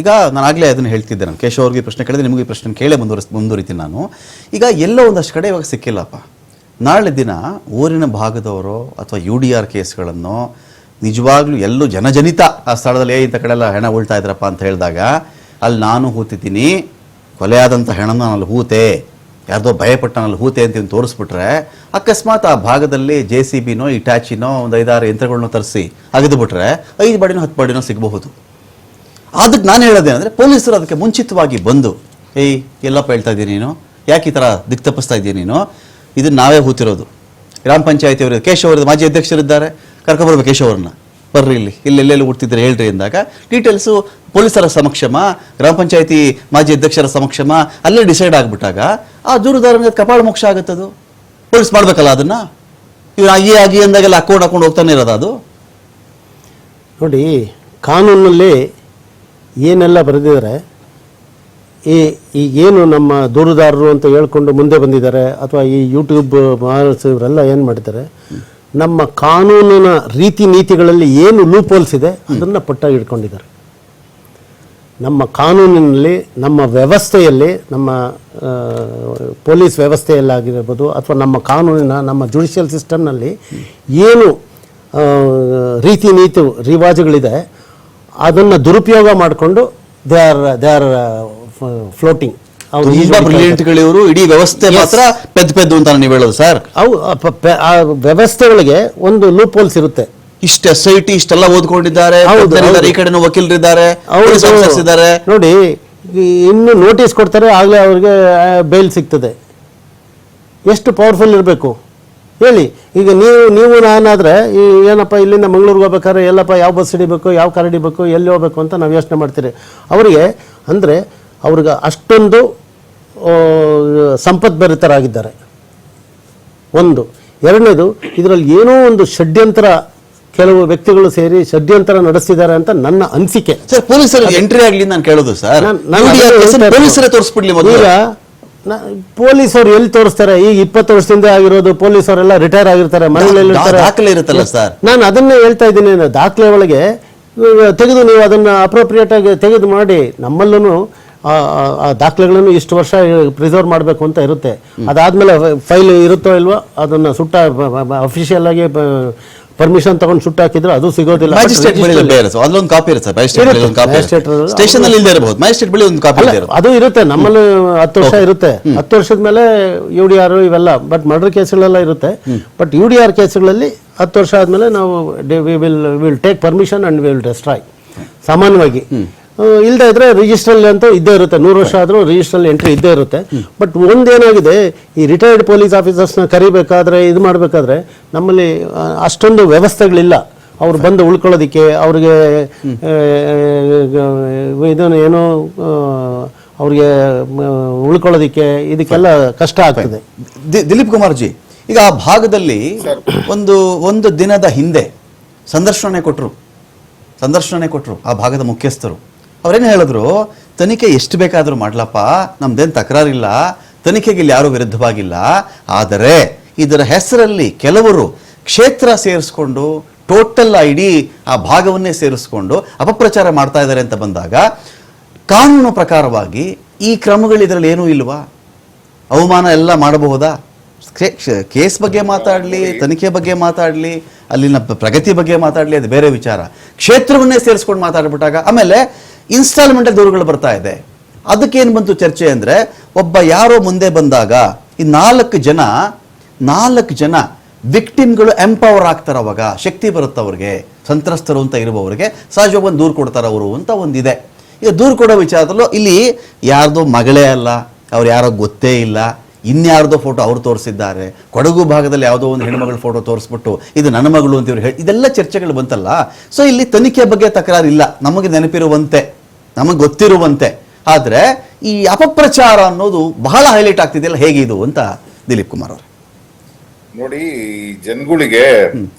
ಈಗ ನಾನು ಆಗಲೇ ಅದನ್ನು ಹೇಳ್ತಿದ್ದೆ ನಾನು. ಕೇಶವ್ ಅವ್ರಿಗೆ ಪ್ರಶ್ನೆ ಕೇಳಿದ್ರೆ ನಿಮಗೆ ಪ್ರಶ್ನೆ ಕೇಳೇ ಮುಂದುವರಿಸ್, ಮುಂದುವರಿತೀನಿ ನಾನು. ಈಗ ಎಲ್ಲೋ ಒಂದಷ್ಟು ಕಡೆ ಇವಾಗ ಸಿಕ್ಕಿಲ್ಲಪ್ಪ. ನಾಳೆ ದಿನ ಊರಿನ ಭಾಗದವರು ಅಥವಾ ಯು ಡಿ ಆರ್ ಕೇಸ್ಗಳನ್ನು ನಿಜವಾಗ್ಲೂ ಎಲ್ಲೂ ಜನಜನಿತ ಆ ಸ್ಥಳದಲ್ಲಿ ಏ ಇಂಥ ಕಡೆ ಎಲ್ಲ ಹೆಣ ಉಳ್ತಾ ಇದ್ರಪ್ಪ ಅಂತ ಹೇಳಿದಾಗ ಅಲ್ಲಿ ನಾನು ಹೂತಿದ್ದೀನಿ. ಕೊಲೆಯಾದಂಥ ಹೆಣನ ಅಲ್ಲಿ ಹೂತೆ. ಯಾರ್ದೋ ಭಯಪಟ್ಟ ಅಲ್ಲಿ ಹೂತೆ ಅಂತ ತೋರಿಸ್ಬಿಟ್ರೆ ಅಕಸ್ಮಾತ್ ಆ ಭಾಗದಲ್ಲಿ ಜೆ ಸಿ ಬಿನೋ ಇಟ್ಯಾಚಿನೋ ಒಂದು ಐದಾರು ಯಂತ್ರಗಳನ್ನೋ ತರಿಸಿ ಅಗೆದುಬಿಟ್ರೆ ಐದು ಬಾಡಿನೋ, ಹತ್ತು ಬಾಡಿನೋ ಸಿಗಬಹುದು. ಅದಕ್ಕೆ ನಾನು ಹೇಳೋದೇನಂದ್ರೆ ಪೊಲೀಸರು ಅದಕ್ಕೆ ಮುಂಚಿತವಾಗಿ ಬಂದು, ಏಯ್, ಎಲ್ಲಪ್ಪ ಹೇಳ್ತಾ ಇದ್ದೀನಿ ನೀನು? ಯಾಕೆ ಈ ಥರ ದಿಕ್ಕು ತಪ್ಪಿಸ್ತಾ ಇದ್ದೀನಿ ನೀನು? ಇದನ್ನ ನಾವೇ ಹೂತಿರೋದು. ಗ್ರಾಮ ಪಂಚಾಯತಿ ಅವರು ಕೇಶವ್ ಅವ್ರದ್ದು ಮಾಜಿ ಅಧ್ಯಕ್ಷರಿದ್ದಾರೆ. ಕರ್ಕೊಬರ್ಬೇಕು ಕೇಶವರನ್ನ ಬರ್ರಿ ಇಲ್ಲಿ. ಇಲ್ಲಿ ಎಲ್ಲೆಲ್ಲಿ ಹುಡ್ತಿದ್ರೆ ಹೇಳ್ರಿ ಅಂದಾಗ ಡೀಟೇಲ್ಸು ಪೊಲೀಸರ ಸಮಕ್ಷಮ, ಗ್ರಾಮ ಪಂಚಾಯತಿ ಮಾಜಿ ಅಧ್ಯಕ್ಷರ ಸಮಕ್ಷಮ, ಅಲ್ಲೇ ಡಿಸೈಡ್ ಆಗಿಬಿಟ್ಟಾಗ, ಆ ದೂರದಾರನಿಗೆ ಕಪಾಳ ಮೋಕ್ಷ ಆಗುತ್ತದು ಪೊಲೀಸ್ ಮಾಡಬೇಕಲ್ಲ ಅದನ್ನ? ಇವ್ರು ಆಗಿ ಆಗಿ ಅಂದಾಗೆಲ್ಲ ಹಾಕೊಂಡು ಹಾಕೊಂಡು ಹೋಗ್ತಾನೆ ಇರೋದು ಅದು? ನೋಡಿ, ಕಾನೂನಲ್ಲಿ ಏನೆಲ್ಲ ಬರೆದಿದ್ದಾರೆ, ಈ ಈಗೇನು ನಮ್ಮ ದೂರುದಾರರು ಅಂತ ಹೇಳ್ಕೊಂಡು ಮುಂದೆ ಬಂದಿದ್ದಾರೆ, ಅಥವಾ ಈ ಯೂಟ್ಯೂಬ್ ಇವರೆಲ್ಲ ಏನು ಮಾಡಿದ್ದಾರೆ, ನಮ್ಮ ಕಾನೂನಿನ ರೀತಿ ನೀತಿಗಳಲ್ಲಿ ಏನು ಲೂಪ್ ಇದೆ, ಅದನ್ನು ಪಟ್ಟಾಗಿ ಇಟ್ಕೊಂಡಿದ್ದಾರೆ. ನಮ್ಮ ಕಾನೂನಿನಲ್ಲಿ, ನಮ್ಮ ವ್ಯವಸ್ಥೆಯಲ್ಲಿ, ನಮ್ಮ ಪೊಲೀಸ್ ವ್ಯವಸ್ಥೆಯಲ್ಲಾಗಿರ್ಬೋದು, ಅಥವಾ ನಮ್ಮ ಕಾನೂನಿನ, ನಮ್ಮ ಜುಡಿಷಿಯಲ್ ಸಿಸ್ಟಮ್ನಲ್ಲಿ ಏನು ರೀತಿ ನೀತಿ, ರಿವಾಜುಗಳಿದೆ ಅದನ್ನು ದುರುಪಯೋಗ ಮಾಡಿಕೊಂಡು they are they are floating ತುಂಬಾ ಬ್ರಿಲಿಯಂಟ್ಗಳು ಇವರು ಇಡೀ ವ್ಯವಸ್ಥೆ ಮಾತ್ರ ಪೆದ್ ಪೆದ್ದು ಅಂತ ನೀವು ಹೇಳೋದು ಸರ್ ಅವು ಆ ಪ- ಪೆ- ಆ ವ್ಯವಸ್ಥೆಗಳಿಗೆ ಒಂದು ಲೂಪ್ ಹೋಲ್ಸ್ ಇರುತ್ತೆ. ಇಷ್ಟ ಎಸ್ ಐ ಟಿ ಇಷ್ಟೆಲ್ಲ ಓದ್ಕೊಂಡಿದ್ದಾರೆ ಹೌದು, ಈ ಕಡೆ ಕಡೆನೂ ವಕೀಲರಿದ್ದಾರೆ ಹೌದು. police officers ಇದ್ದಾರೆ. ನೋಡಿ ಈ ಇನ್ನು ನೋಟಿಸ್ ಕೊಡ್ತಾರೆ ಆಗಲೇ ಅವ್ರಿಗೆ ಬೇಲ್ ಸಿಗ್ತದೆ. ಎಷ್ಟು ಪವರ್ಫುಲ್ ಇರಬೇಕು? ಹೇಳಿ ಈಗ ನೀವು ನೀವು ನಾನಾದರೆ ಈ ಏನಪ್ಪ ಇಲ್ಲಿಂದ ಮಂಗಳೂರಿಗೆ ಹೋಗ್ಬೇಕಾದ್ರೆ ಎಲ್ಲಪ್ಪ ಯಾವ ಬಸ್ ಹಿಡಿಬೇಕು ಯಾವ ಕಾರ್ ಹಿಡಿಬೇಕು ಎಲ್ಲಿ ಹೋಗ್ಬೇಕು ಅಂತ ನಾವು ಯೋಚನೆ ಮಾಡ್ತೀರಿ. ಅವರಿಗೆ ಅಂದರೆ ಅವ್ರಿಗೆ ಅಷ್ಟೊಂದು ಸಂಪತ್ಭರಿತರಾಗಿದ್ದಾರೆ. ಸಂಪದ್ಭರಿತರಾಗಿದ್ದಾರೆ ಒಂದು. ಎರಡನೇದು ಇದರಲ್ಲಿ ಏನೋ ಒಂದು ಷಡ್ಯಂತರ ಕೆಲವು ವ್ಯಕ್ತಿಗಳು ಸೇರಿ ಷಡ್ಯಂತರ ನಡೆಸಿದ್ದಾರೆ ಅಂತ ನನ್ನ ಅನಿಸಿಕೆ. ಸರ್ ಪೊಲೀಸರು ಎಂಟ್ರಿ ಆಗಲಿ ನಾನು ಕೇಳೋದು ಸರ್. ಈಗ ನ- ಪೊಲೀಸರು ಎಲ್ಲಿ ತೋರಿಸ್ತಾರೆ? ಈಗ ಇಪ್ಪತ್ತು ವರ್ಷದಿಂದ ಆಗಿರೋದು ಪೊಲೀಸರೆಲ್ಲ ರಿಟೈರ್ ಆಗಿರ್ತಾರೆ ಮನೆಯಲ್ಲಿ ದಾಖಲೆ ಇರುತ್ತಲ್ಲ ಸರ್. ನಾನು ಅದನ್ನೇ ಹೇಳ್ತಾ ಇದ್ದೀನಿ ದಾಖಲೆ ಒಳಗೆ ತೆಗೆದು ನೀವು ಅದನ್ನು ಅಪ್ರೋಪ್ರಿಯೇಟ್ ಆಗಿ ತೆಗೆದು ಮಾಡಿ. ನಮ್ಮಲ್ಲೂ ಆ ದಾಖಲೆಗಳನ್ನು ಇಷ್ಟು ವರ್ಷ ಪ್ರಿಸರ್ವ್ ಮಾಡಬೇಕು ಅಂತ ಇರುತ್ತೆ. ಅದಾದ್ಮೇಲೆ ಫೈಲ್ ಇರುತ್ತೋ ಇಲ್ವೋ ಅದನ್ನ ಸುಟ್ಟ ಅಫಿಷಿಯಲ್ ಆಗಿ ಪರ್ಮಿಷನ್ ತಗೊಂಡು ಸುಟ್ಟಾಕಿದ್ರೆ ಅದು ಸಿಗೋದಿಲ್ಲ. ಮ್ಯಾಜಿಸ್ಟ್ರೇಟ್ ಬಳಿ ಬೇರೆ ಅಲ್ಲೊಂದು ಕಾಪಿ ಇರುತ್ತೆ ಮ್ಯಾಜಿಸ್ಟ್ರೇಟ್ ಬಳಿ ಒಂದು ಕಾಪಿ ಸ್ಟೇಷನ್ ಅಲ್ಲಿ ಇಲ್ಲದೆ ಇರಬಹುದು ಮ್ಯಾಜಿಸ್ಟ್ರೇಟ್ ಬಳಿ ಒಂದು ಕಾಪಿ ಇರುತ್ತೆ ಅದು ಇರುತ್ತೆ. ನಮ್ಮಲ್ಲಿ ಹತ್ತು ವರ್ಷ ಇರುತ್ತೆ. ಹತ್ತು ವರ್ಷದ ಮೇಲೆ ಯು ಡಿ ಆರ್ ಇವೆಲ್ಲ ಬಟ್ ಮರ್ಡರ್ ಕೇಸ್ಗಳೆಲ್ಲ ಇರುತ್ತೆ. ಬಟ್ ಯು ಡಿ ಆರ್ ಕೇಸ್ಗಳಲ್ಲಿ ಹತ್ತು ವರ್ಷ ಆದ್ಮೇಲೆ ನಾವು will will take permission and will destroy ಸಾಮಾನ್ಯವಾಗಿ. ಇಲ್ಲದೆ ಇದ್ರೆ ರಿಜಿಸ್ಟ್ರಲ್ಲಿ ಅಂತ ಇದ್ದೇ ಇರುತ್ತೆ. ನೂರು ವರ್ಷ ಆದರೂ ರಿಜಿಸ್ಟ್ರಲ್ಲಿ ಎಂಟ್ರಿ ಇದ್ದೇ ಇರುತ್ತೆ. ಬಟ್ ಒಂದೇನಾಗಿದೆ ಈ ರಿಟೈರ್ಡ್ ಪೊಲೀಸ್ ಆಫೀಸರ್ಸ್ನ ಕರಿಬೇಕಾದ್ರೆ ಇದು ಮಾಡಬೇಕಾದ್ರೆ ನಮ್ಮಲ್ಲಿ ಅಷ್ಟೊಂದು ವ್ಯವಸ್ಥೆಗಳಿಲ್ಲ. ಅವ್ರು ಬಂದು ಉಳ್ಕೊಳ್ಳೋದಕ್ಕೆ ಅವ್ರಿಗೆ ಇದನ್ನು ಏನು ಅವ್ರಿಗೆ ಉಳ್ಕೊಳ್ಳೋದಕ್ಕೆ ಇದಕ್ಕೆಲ್ಲ ಕಷ್ಟ ಆಗ್ತದೆ. ದಿ- ದಿಲೀಪ್ ಕುಮಾರ್ ಜಿ ಈಗ ಆ ಭಾಗದಲ್ಲಿ ಒಂದು ಒಂದು ದಿನದ ಹಿಂದೆ ಸಂದರ್ಶನ ಕೊಟ್ಟರು ಸಂದರ್ಶನೆ ಕೊಟ್ಟರು ಆ ಭಾಗದ ಮುಖ್ಯಸ್ಥರು. ಅವ್ರೇನು ಹೇಳಿದ್ರು, ತನಿಖೆ ಎಷ್ಟು ಬೇಕಾದರೂ ಮಾಡ್ಲಪ್ಪ, ನಮ್ದೇನು ತಕರಾರಿಲ್ಲ, ತನಿಖೆಗೆ ಇಲ್ಲಿ ಯಾರೂ ವಿರುದ್ಧವಾಗಿಲ್ಲ. ಆದರೆ ಇದರ ಹೆಸರಲ್ಲಿ ಕೆಲವರು ಕ್ಷೇತ್ರ ಸೇರಿಸ್ಕೊಂಡು, ಟೋಟಲ್ ಇಡೀ ಆ ಭಾಗವನ್ನೇ ಸೇರಿಸ್ಕೊಂಡು ಅಪಪ್ರಚಾರ ಮಾಡ್ತಾ ಇದ್ದಾರೆ ಅಂತ ಬಂದಾಗ, ಕಾನೂನು ಪ್ರಕಾರವಾಗಿ ಈ ಕ್ರಮಗಳು ಇದರಲ್ಲಿ ಏನೂ ಇಲ್ವಾ? ಅವಮಾನ ಎಲ್ಲ ಮಾಡಬಹುದಾ? ಕೇಸ್ ಬಗ್ಗೆ ಮಾತಾಡಲಿ, ತನಿಖೆ ಬಗ್ಗೆ ಮಾತಾಡಲಿ, ಅಲ್ಲಿನ ಪ್ರಗತಿ ಬಗ್ಗೆ ಮಾತಾಡಲಿ, ಅದು ಬೇರೆ ವಿಚಾರ. ಕ್ಷೇತ್ರವನ್ನೇ ಸೇರಿಸ್ಕೊಂಡು ಮಾತಾಡ್ಬಿಟ್ಟಾಗ, ಆಮೇಲೆ ಇನ್ಸ್ಟಾಲ್ಮೆಂಟ್ ದೂರುಗಳು ಬರ್ತಾ ಇದೆ. ಅದಕ್ಕೇನು ಬಂತು ಚರ್ಚೆ ಅಂದರೆ, ಒಬ್ಬ ಯಾರೋ ಮುಂದೆ ಬಂದಾಗ ಈ ನಾಲ್ಕು ಜನ ನಾಲ್ಕು ಜನ ವಿಕ್ಟಿಮ್ಗಳು ಎಂಪವರ್ ಆಗ್ತಾರೆ ಅವಾಗ, ಶಕ್ತಿ ಬರುತ್ತೆ ಅವ್ರಿಗೆ, ಸಂತ್ರಸ್ತರು ಅಂತ ಇರುವವರಿಗೆ, ಸಹಜವಾಗಿ ಒಂದು ದೂರು ಕೊಡ್ತಾರೆ ಅವರು ಅಂತ ಒಂದಿದೆ. ಈಗ ದೂರು ಕೊಡೋ ವಿಚಾರದಲ್ಲೂ ಇಲ್ಲಿ ಯಾರ್ದೋ ಮಗಳೇ ಅಲ್ಲ, ಅವ್ರು ಯಾರೋ ಗೊತ್ತೇ ಇಲ್ಲ, ಇನ್ಯಾರ್ದೋ ಫೋಟೋ ಅವ್ರು ತೋರಿಸಿದ್ದಾರೆ, ಕೊಡಗು ಭಾಗದಲ್ಲಿ ಯಾವುದೋ ಒಂದು ಹೆಣ್ಮಗಳ ಫೋಟೋ ತೋರಿಸ್ಬಿಟ್ಟು, ಇದು ನನ್ನ ಮಗಳು ಅಂತ ಇವ್ರು ಹೇಳಿ, ಇದೆಲ್ಲ ಚರ್ಚೆಗಳು ಬಂತಲ್ಲ ಸೊ ಇಲ್ಲಿ ತನಿಖೆ ಬಗ್ಗೆ ತಕರಾರಿಲ್ಲ, ನಮಗೆ ನೆನಪಿರುವಂತೆ. ನಮಗೆ ಗೊತ್ತಿರುವಂತೆ. ಆದರೆ ಈ ಅಪಪ್ರಚಾರ ಅನ್ನೋದು ಬಹಳ ಹೈಲೈಟ್ ಆಗ್ತಿದೆಯಲ್ಲ ಹೇಗಿದು ಅಂತ ದಿಲೀಪ್ ಕುಮಾರ್ ಅವರು. ನೋಡಿ ಈ ಜನಗಳಿಗೆ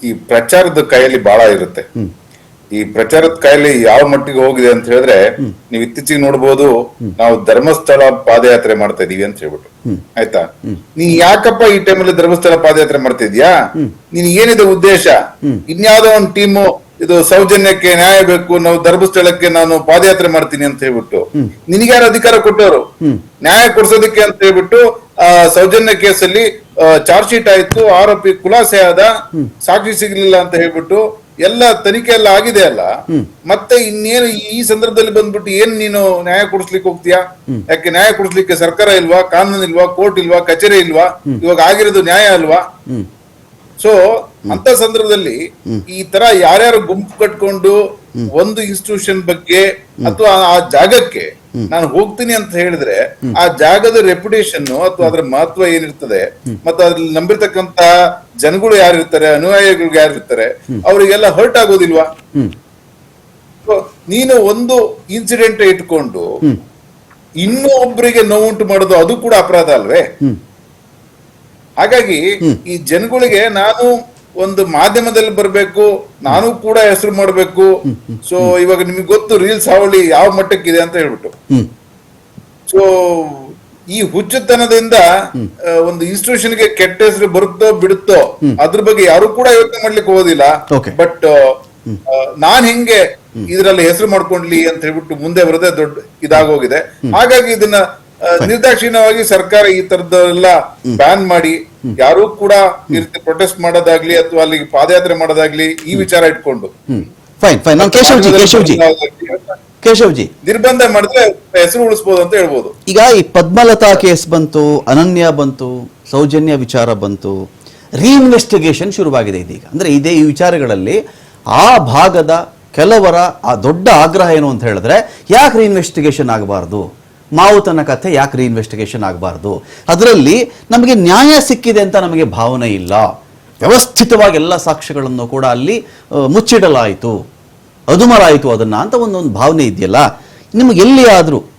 ಈ ಪ್ರಚಾರದ ಕೈಯಲ್ಲಿ ಬಹಳ ಇರುತ್ತೆ. ಈ ಪ್ರಚಾರದ ಕೈಯಲ್ಲಿ ಯಾವ ಮಟ್ಟಿಗೆ ಹೋಗಿದೆ ಅಂತ ಹೇಳಿದ್ರೆ ನೀವು ಇತ್ತೀಚೆಗೆ ನೋಡ್ಬೋದು ನಾವು ಧರ್ಮಸ್ಥಳ ಪಾದಯಾತ್ರೆ ಮಾಡ್ತಾ ಇದೀವಿ ಅಂತ ಹೇಳ್ಬಿಟ್ಟು. ಆಯ್ತಾ? ನೀ ಯಾಕಪ್ಪ ಈ ಟೈಮಲ್ಲಿ ಧರ್ಮಸ್ಥಳ ಪಾದಯಾತ್ರೆ ಮಾಡ್ತಾ ಇದೀಯಾ ನೀನ್ ಏನಿದೆ ಉದ್ದೇಶ? ಇನ್ಯಾವುದೋ ಒಂದು ಟೀಮು ಇದು ಸೌಜನ್ಯಕ್ಕೆ ನ್ಯಾಯ ಬೇಕು ನಾವು ಧರ್ಮಸ್ಥಳಕ್ಕೆ ನಾನು ಪಾದಯಾತ್ರೆ ಮಾಡ್ತೀನಿ ಅಂತ ಹೇಳ್ಬಿಟ್ಟು. ನಿನಗ್ಯಾರ ಅಧಿಕಾರ ಕೊಟ್ಟವರು? ನ್ಯಾಯ ಕೊಡ್ಸೋದಕ್ಕೆ ಅಂತ ಹೇಳ್ಬಿಟ್ಟು ಆ ಸೌಜನ್ಯ ಕೇಸಲ್ಲಿ ಚಾರ್ಜ್ ಶೀಟ್ ಆಯ್ತು ಆರೋಪಿ ಖುಲಾಸೆ ಆದ ಸಾಕ್ಷಿ ಸಿಗ್ಲಿಲ್ಲ ಅಂತ ಹೇಳ್ಬಿಟ್ಟು ಎಲ್ಲ ತನಿಖೆ ಎಲ್ಲ ಆಗಿದೆ ಅಲ್ಲ? ಮತ್ತೆ ಇನ್ನೇನು ಈ ಸಂದರ್ಭದಲ್ಲಿ ಬಂದ್ಬಿಟ್ಟು ಏನ್ ನೀನು ನ್ಯಾಯ ಕೊಡಿಸ್ಲಿಕ್ಕೆ ಹೋಗ್ತೀಯಾ? ಯಾಕೆ ನ್ಯಾಯ ಕೊಡಿಸ್ಲಿಕ್ಕೆ ಸರ್ಕಾರ ಇಲ್ವಾ ಕಾನೂನು ಇಲ್ವಾ ಕೋರ್ಟ್ ಇಲ್ವಾ ಕಚೇರಿ ಇಲ್ವಾ? ಇವಾಗ ಆಗಿರೋದು ನ್ಯಾಯ ಅಲ್ವಾ? ಸೊ ಅಂತ ಸಂದರ್ಭದಲ್ಲಿ ಈ ತರ ಯಾರ್ಯಾರು ಗುಂಪು ಕಟ್ಕೊಂಡು ಒಂದು ಇನ್ಸ್ಟಿಟ್ಯೂಷನ್ ಬಗ್ಗೆ ಅಥವಾ ಆ ಜಾಗಕ್ಕೆ ನಾನು ಹೋಗ್ತೀನಿ ಅಂತ ಹೇಳಿದ್ರೆ ಆ ಜಾಗದ ರೆಪ್ಯುಟೇಷನ್ ಅಥವಾ ಅದರ ಮಹತ್ವ ಏನಿರ್ತದೆ ಮತ್ತೆ ಅದ್ರಲ್ಲಿ ನಂಬಿರ್ತಕ್ಕಂತ ಜನಗಳು ಯಾರಿರ್ತಾರೆ, ಅನುಯಾಯಿಗಳು ಯಾರಿರ್ತಾರೆ, ಅವರಿಗೆಲ್ಲ ಹರ್ಟ್ ಆಗೋದಿಲ್ವಾ? ನೀನು ಒಂದು ಇನ್ಸಿಡೆಂಟ್ ಇಟ್ಕೊಂಡು ಇನ್ನೂ ಒಬ್ಬರಿಗೆ ನೋವುಂಟು ಮಾಡೋದು ಅದು ಕೂಡ ಅಪರಾಧ ಅಲ್ವೇ? ಹಾಗಾಗಿ ಈ ಜನಗಳಿಗೆ ನಾನು ಒಂದು ಮಾಧ್ಯಮದಲ್ಲಿ ಬರಬೇಕು ನಾನು ಕೂಡ ಹೆಸರು ಮಾಡಬೇಕು. ಸೊ ಇವಾಗ ನಿಮಗೆ ಗೊತ್ತು ರೀಲ್ಸ್ ಹಾವಳಿ ಯಾವ ಮಟ್ಟಕ್ಕಿದೆ ಅಂತ ಹೇಳ್ಬಿಟ್ಟು. ಸೊ ಈ ಹುಚ್ಚುತನದಿಂದ ಒಂದು ಇನ್ಸ್ಟಿಟ್ಯೂಷನ್ಗೆ ಕೆಟ್ಟ ಹೆಸರು ಬರುತ್ತೋ ಬಿಡುತ್ತೋ ಅದ್ರ ಬಗ್ಗೆ ಯಾರು ಕೂಡ ಯೋಚನೆ ಮಾಡ್ಲಿಕ್ಕೆ ಹೋಗೋದಿಲ್ಲ. ಬಟ್ ನಾನ್ ಹೆಂಗೆ ಇದ್ರಲ್ಲಿ ಹೆಸರು ಮಾಡ್ಕೊಂಡ್ಲಿ ಅಂತ ಹೇಳ್ಬಿಟ್ಟು ಮುಂದೆ ಬರದೆ ದೊಡ್ಡ ಇದಾಗೋಗಿದೆ. ಹಾಗಾಗಿ ಇದನ್ನ ನಿರ್ದಾಕ್ಷಿಣ್ಯವಾಗಿ ಸರ್ಕಾರ ಈ ತರದ್ದೆಲ್ಲ ಬ್ಯಾನ್ ಮಾಡಿ ಯಾರು ಕೂಡ ಈ ರೀತಿ ಪ್ರೊಟೆಸ್ಟ್ ಮಾಡೋದಾಗ್ಲಿ ಅಥವಾ ಅಲ್ಲಿಗೆ ಪಾದಯಾತ್ರೆ ಮಾಡೋದಾಗ್ಲಿ ಈ ವಿಚಾರ ಇಟ್ಕೊಂಡು. ಫೈನ್ ಫೈನ್ ನಾನು ಕೇಶವ್ಜಿ ಕೇಶವ್ಜಿ. ಕೇಶವ್ಜಿ. ನಿರ್ಬಂಧ ಮಾಡಿದ್ರೆ ಹೆಸರು ಉಳಿಸಬಹುದು ಅಂತ ಹೇಳ್ಬೋದು. ಈಗ ಈ ಪದ್ಮಲತಾ ಕೇಸ್ ಬಂತು ಅನನ್ಯ ಬಂತು ಸೌಜನ್ಯ ವಿಚಾರ ಬಂತು ರೀಇನ್ವೆಸ್ಟಿಗೇಷನ್ ಶುರುವಾಗಿದೆ ಇದೀಗ. ಅಂದ್ರೆ ಇದೇ ಈ ವಿಚಾರಗಳಲ್ಲಿ ಆ ಭಾಗದ ಕೆಲವರ ಆ ದೊಡ್ಡ ಆಗ್ರಹ ಏನು ಅಂತ ಹೇಳಿದ್ರೆ ಯಾಕೆ ರೀಇನ್ವೆಸ್ಟಿಗೇಷನ್ ಆಗಬಾರ್ದು? ಮಾವುತನ ಕಥೆ ಯಾಕೆ ರೀಇನ್ವೆಸ್ಟಿಗೇಷನ್ ಆಗಬಾರ್ದು? ಅದರಲ್ಲಿ ನಮಗೆ ನ್ಯಾಯ ಸಿಕ್ಕಿದೆ ಅಂತ ನಮಗೆ ಭಾವನೆ ಇಲ್ಲ. ವ್ಯವಸ್ಥಿತವಾಗಿ ಎಲ್ಲ ಸಾಕ್ಷ್ಯಗಳನ್ನು ಕೂಡ ಅಲ್ಲಿ ಮುಚ್ಚಿಡಲಾಯಿತು. ಅದುಮರಾಯಿತು ಅದನ್ನು ಅಂತ ಒಂದೊಂದು ಭಾವನೆ ಇದೆಯಲ್ಲ? ನಿಮಗೆ ಎಲ್ಲಿ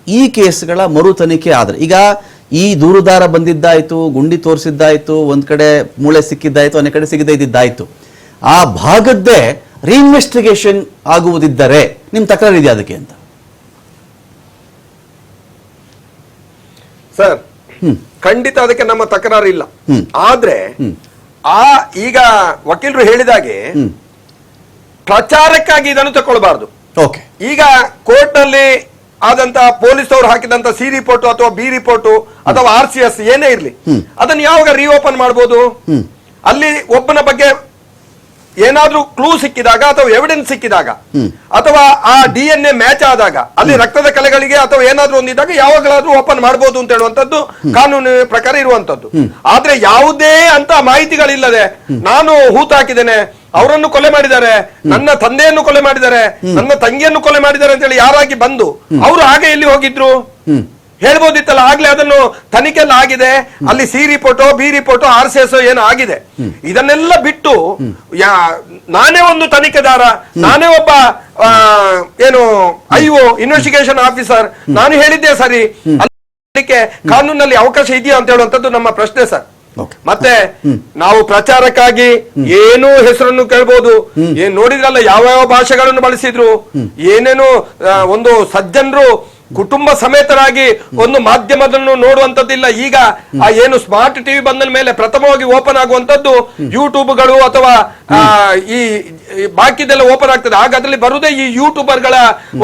ಈ ಕೇಸ್ಗಳ ಮರು ತನಿಖೆ ಆದ್ರೆ, ಈಗ ಈ ದೂರುದಾರ ಬಂದಿದ್ದಾಯ್ತು, ಗುಂಡಿ ತೋರಿಸಿದ್ದಾಯಿತು, ಒಂದು ಕಡೆ ಮೂಳೆ ಸಿಕ್ಕಿದ್ದಾಯಿತು, ಅನೇಕ ಕಡೆ ಸಿಗದೇ ಇದ್ದಿದ್ದಾಯಿತು. ಆ ಭಾಗದ್ದೇ ರೀಇನ್ವೆಸ್ಟಿಗೇಷನ್ ಆಗುವುದಿದ್ದರೆ ನಿಮ್ಮ ತಕರಾರು ಇದೆಯಾ ಅದಕ್ಕೆ ಅಂತ? ಸರ್ ಖಂಡಿತ ಅದಕ್ಕೆ ನಮ್ಮ ತಕರಾರು ಇಲ್ಲ. ಆದ್ರೆ ಆ ಈಗ ವಕೀಲರು ಹೇಳಿದಾಗೆ ಪ್ರಚಾರಕ್ಕಾಗಿ ಇದನ್ನು ತಕೊಳ್ಬಾರ್ದು ಓಕೆ. ಈಗ ಕೋರ್ಟ್ನಲ್ಲಿ ಆದಂತ ಪೊಲೀಸ್ ಅವರು ಹಾಕಿದಂತ ಸಿ ರಿಪೋರ್ಟ್ ಅಥವಾ ಬಿ ರಿಪೋರ್ಟ್ ಅಥವಾ ಆರ್ ಸಿ ಎಸ್ ಏನೇ ಇರ್ಲಿ ಅದನ್ನ ಯಾವಾಗ ರೀಓಪನ್ ಮಾಡಬಹುದು. ಅಲ್ಲಿ ಒಬ್ಬನ ಬಗ್ಗೆ ಏನಾದ್ರೂ ಕ್ಲೂ ಸಿಕ್ಕಿದಾಗ ಅಥವಾ ಎವಿಡೆನ್ಸ್ ಸಿಕ್ಕಿದಾಗ ಅಥವಾ ಆ ಡಿ ಎನ್ ಎ ಮ್ಯಾಚ್ ಆದಾಗ ಅಲ್ಲಿ ರಕ್ತದ ಕಲೆಗಳಿಗೆ ಅಥವಾ ಏನಾದ್ರೂ ಒಂದಿದ್ದಾಗ ಯಾವಾಗಲಾದ್ರೂ ಓಪನ್ ಮಾಡಬಹುದು ಅಂತ ಹೇಳುವಂತದ್ದು ಕಾನೂನು ಪ್ರಕಾರ ಇರುವಂತದ್ದು ಆದ್ರೆ ಯಾವುದೇ ಅಂತ ಮಾಹಿತಿಗಳಿಲ್ಲದೆ ನಾನು ಹೂತಾಕಿದ್ದೇನೆ ಹಾಕಿದ್ದೇನೆ ಅವರನ್ನು ಕೊಲೆ ಮಾಡಿದ್ದಾರೆ ನನ್ನ ತಂದೆಯನ್ನು ಕೊಲೆ ಮಾಡಿದ್ದಾರೆ ನನ್ನ ತಂಗಿಯನ್ನು ಕೊಲೆ ಮಾಡಿದ್ದಾರೆ ಅಂತ ಹೇಳಿ ಯಾರಾಗಿ ಬಂದು ಅವರು ಹಾಗೆ ಎಲ್ಲಿ ಹೋಗಿದ್ರು? ಹೇಳ್ಬೋದಿತ್ತಲ್ಲ ಆಗ್ಲೇ ಅದನ್ನು ತನಿಖೆ ಎಲ್ಲ ಆಗಿದೆ ಅಲ್ಲಿ ಸಿ ರಿಪೋರ್ಟೋ ಬಿ ರಿಪೋರ್ಟೋ ಆರ್ ಸಿ ಎಸ್ ಏನೋ ಆಗಿದೆ. ಇದನ್ನೆಲ್ಲ ಬಿಟ್ಟು ಯಾ ನಾನೇ ಒಂದು ತನಿಖೆದಾರ ನಾನೇ ಒಬ್ಬ ಏನು ಐ ಒ ಇನ್ವೆಸ್ಟಿಗೇಷನ್ ಆಫೀಸರ್ ನಾನು ಹೇಳಿದ್ದೆ ಸರಿ. ಅದಕ್ಕೆ ಕಾನೂನಲ್ಲಿ ಅವಕಾಶ ಇದೆಯಾ ಅಂತ ಹೇಳುವಂತದ್ದು ನಮ್ಮ ಪ್ರಶ್ನೆ ಸರ್. ಮತ್ತೆ ನಾವು ಪ್ರಚಾರಕ್ಕಾಗಿ ಏನು ಹೆಸರನ್ನು ಕೇಳ್ಬೋದು. ಏನ್ ನೋಡಿದ್ರಲ್ಲ ಯಾವ ಯಾವ ಭಾಷೆಗಳನ್ನು ಬಳಸಿದ್ರು. ಏನೇನು ಒಂದು ಸಜ್ಜನರು ಕುಟುಂಬ ಸಮೇತರಾಗಿ ಒಂದು ಮಾಧ್ಯಮದನ್ನು ನೋಡುವಂತದ್ದಿಲ್ಲ ಈಗ ಆ ಏನು ಸ್ಮಾರ್ಟ್ ಟಿವಿ ಬಂದ ಮೇಲೆ ಪ್ರಥಮವಾಗಿ ಓಪನ್ ಆಗುವಂತದ್ದು ಯೂಟ್ಯೂಬ್ಗಳು ಅಥವಾ ಈ ಬಾಕಿ ಬಾಕಿದೆಲ್ಲ ಓಪನ್ ಆಗ್ತದೆ. ಆಗ ಅದರಲ್ಲಿ ಬರುವುದೇ ಈ ಯೂಟ್ಯೂಬರ್ಗಳ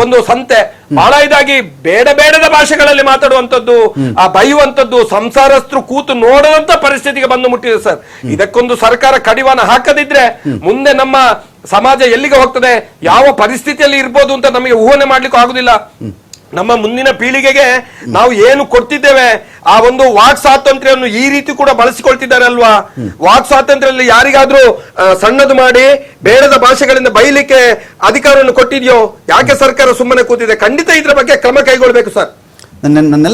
ಒಂದು ಸಂತೆ. ಬಹಳ ಇದಾಗಿ ಬೇಡ ಬೇಡದ ಭಾಷೆಗಳಲ್ಲಿ ಮಾತಾಡುವಂತದ್ದು ಆ ಬೈಯುವಂತದ್ದು ಸಂಸಾರಸ್ಥರು ಕೂತು ನೋಡದಂತ ಪರಿಸ್ಥಿತಿಗೆ ಬಂದು ಮುಟ್ಟಿದೆ ಸರ್. ಇದಕ್ಕೊಂದು ಸರ್ಕಾರ ಕಡಿವಾಣ ಹಾಕದಿದ್ರೆ ಮುಂದೆ ನಮ್ಮ ಸಮಾಜ ಎಲ್ಲಿಗೆ ಹೋಗ್ತದೆ, ಯಾವ ಪರಿಸ್ಥಿತಿಯಲ್ಲಿ ಇರ್ಬೋದು ಅಂತ ನಮಗೆ ಊಹನೆ ಮಾಡ್ಲಿಕ್ಕೂ ಆಗುದಿಲ್ಲ. ನಮ್ಮ ಮುಂದಿನ ಪೀಳಿಗೆಗೆ ನಾವು ಏನು ಕೊಡ್ತಿದ್ದೇವೆ, ಆ ಒಂದು ವಾಕ್ ಸ್ವಾತಂತ್ರ್ಯವನ್ನು ಈ ರೀತಿ ಕೂಡ ಬಳಸಿಕೊಳ್ತಿದ್ದಾರೆ ಅಲ್ವಾ ವಾಕ್ ಸ್ವಾತಂತ್ರ್ಯದಲ್ಲಿ ಯಾರಿಗಾದ್ರೂ ಸಣ್ಣದು ಮಾಡಿ, ಬೇಡದ ಭಾಷೆಗಳಿಂದ ಬೈಲಿಕ್ಕೆ ಅಧಿಕಾರವನ್ನು ಕೊಟ್ಟಿದೆಯೋ? ಯಾಕೆ ಸರ್ಕಾರ ಸುಮ್ಮನೆ ಕೂತಿದೆ? ಖಂಡಿತ ಇದ್ರ ಬಗ್ಗೆ ಕ್ರಮ ಕೈಗೊಳ್ಬೇಕು ಸರ್.